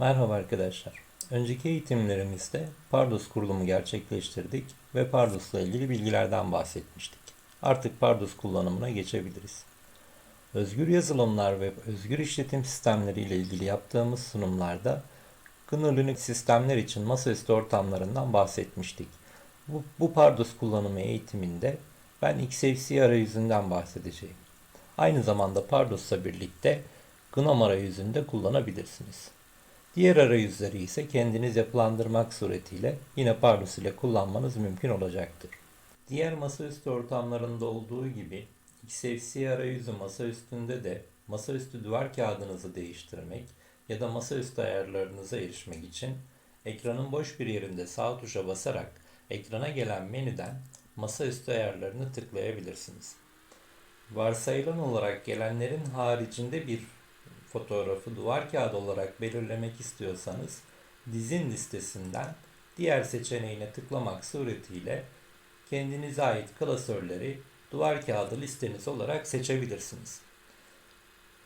Merhaba arkadaşlar. Önceki eğitimlerimizde Pardus kurulumu gerçekleştirdik ve Pardus'la ilgili bilgilerden bahsetmiştik. Artık Pardus kullanımına geçebiliriz. Özgür yazılımlar ve özgür işletim sistemleri ile ilgili yaptığımız sunumlarda GNU Linux sistemler için masaüstü ortamlarından bahsetmiştik. Bu, bu Pardus kullanımı eğitiminde ben XFC arayüzünden bahsedeceğim. Aynı zamanda Pardus'la birlikte GNOME arayüzünde kullanabilirsiniz. Diğer arayüzleri ise kendiniz yapılandırmak suretiyle yine Pardus ile kullanmanız mümkün olacaktır. Diğer masaüstü ortamlarında olduğu gibi XFC arayüzü masaüstünde de masaüstü duvar kağıdınızı değiştirmek ya da masaüstü ayarlarınıza erişmek için ekranın boş bir yerinde sağ tuşa basarak ekrana gelen menüden masaüstü ayarlarını tıklayabilirsiniz. Varsayılan olarak gelenlerin haricinde bir fotoğrafı duvar kağıdı olarak belirlemek istiyorsanız dizin listesinden diğer seçeneğine tıklamak suretiyle kendinize ait klasörleri duvar kağıdı listeniz olarak seçebilirsiniz.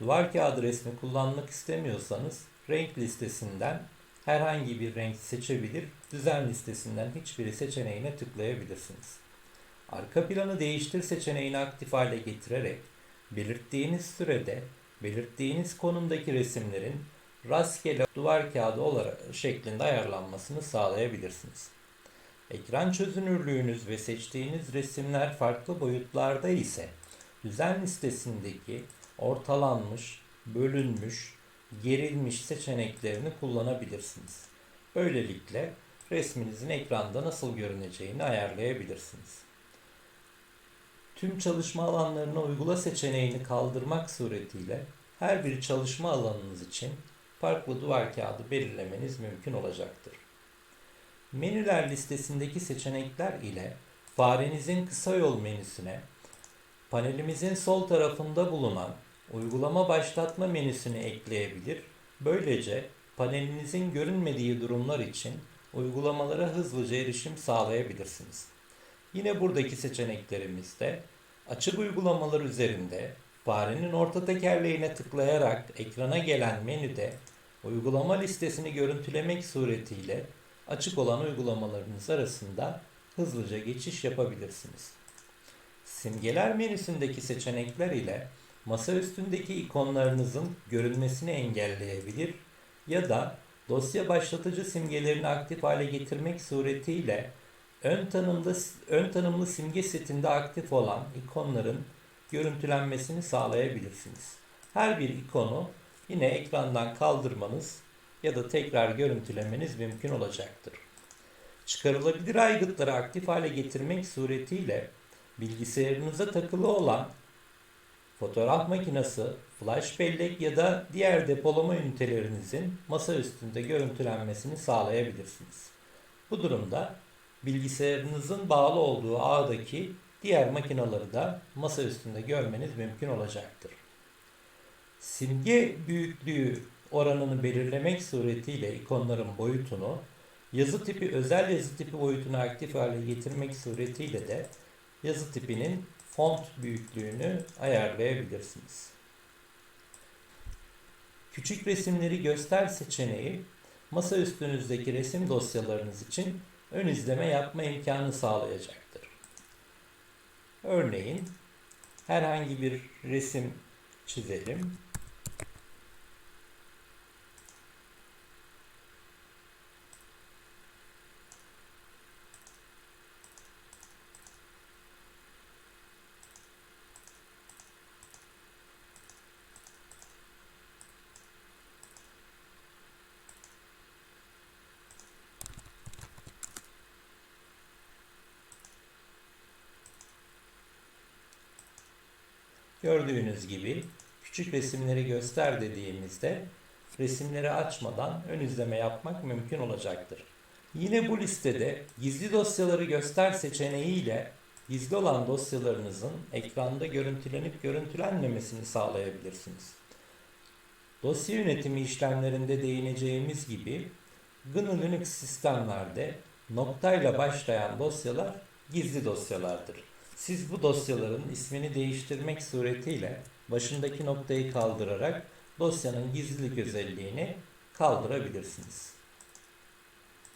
Duvar kağıdı resmi kullanmak istemiyorsanız renk listesinden herhangi bir renk seçebilir, düzen listesinden hiçbiri seçeneğine tıklayabilirsiniz. Arka planı değiştir seçeneğini aktif hale getirerek belirttiğiniz sürede belirttiğiniz konumdaki resimlerin rastgele duvar kağıdı olarak şeklinde ayarlanmasını sağlayabilirsiniz. Ekran çözünürlüğünüz ve seçtiğiniz resimler farklı boyutlarda ise düzen listesindeki ortalanmış, bölünmüş, gerilmiş seçeneklerini kullanabilirsiniz. Böylelikle resminizin ekranda nasıl görüneceğini ayarlayabilirsiniz. Tüm çalışma alanlarına uygula seçeneğini kaldırmak suretiyle her bir çalışma alanınız için farklı duvar kağıdı belirlemeniz mümkün olacaktır. Menüler listesindeki seçenekler ile farenizin kısa yol menüsüne, panelimizin sol tarafında bulunan uygulama başlatma menüsünü ekleyebilir. Böylece panelinizin görünmediği durumlar için uygulamalara hızlıca erişim sağlayabilirsiniz. Yine buradaki seçeneklerimizde açık uygulamalar üzerinde farenin orta tekerleğine tıklayarak ekrana gelen menüde uygulama listesini görüntülemek suretiyle açık olan uygulamalarınız arasında hızlıca geçiş yapabilirsiniz. Simgeler menüsündeki seçenekler ile masa üstündeki ikonlarınızın görünmesini engelleyebilir ya da dosya başlatıcı simgelerini aktif hale getirmek suretiyle ön tanımlı, ön tanımlı simge setinde aktif olan ikonların görüntülenmesini sağlayabilirsiniz. Her bir ikonu yine ekrandan kaldırmanız ya da tekrar görüntülemeniz mümkün olacaktır. Çıkarılabilir aygıtları aktif hale getirmek suretiyle bilgisayarınıza takılı olan fotoğraf makinesi, flash bellek ya da diğer depolama ünitelerinizin masa üstünde görüntülenmesini sağlayabilirsiniz. Bu durumda bilgisayarınızın bağlı olduğu ağdaki diğer makinaları da masa üstünde görmeniz mümkün olacaktır. Simge büyüklüğü oranını belirlemek suretiyle ikonların boyutunu, yazı tipi özel yazı tipi boyutunu aktif hale getirmek suretiyle de yazı tipinin font büyüklüğünü ayarlayabilirsiniz. Küçük resimleri göster seçeneği masa üstünüzdeki resim dosyalarınız için ön izleme yapma imkanı sağlayacaktır. Örneğin herhangi bir resim çizelim. Gördüğünüz gibi küçük resimleri göster dediğimizde resimleri açmadan ön izleme yapmak mümkün olacaktır. Yine bu listede gizli dosyaları göster seçeneğiyle gizli olan dosyalarınızın ekranda görüntülenip görüntülenmemesini sağlayabilirsiniz. Dosya yönetimi işlemlerinde değineceğimiz gibi GNU Linux sistemlerde noktayla başlayan dosyalar gizli dosyalardır. Siz bu dosyaların ismini değiştirmek suretiyle başındaki noktayı kaldırarak dosyanın gizlilik özelliğini kaldırabilirsiniz.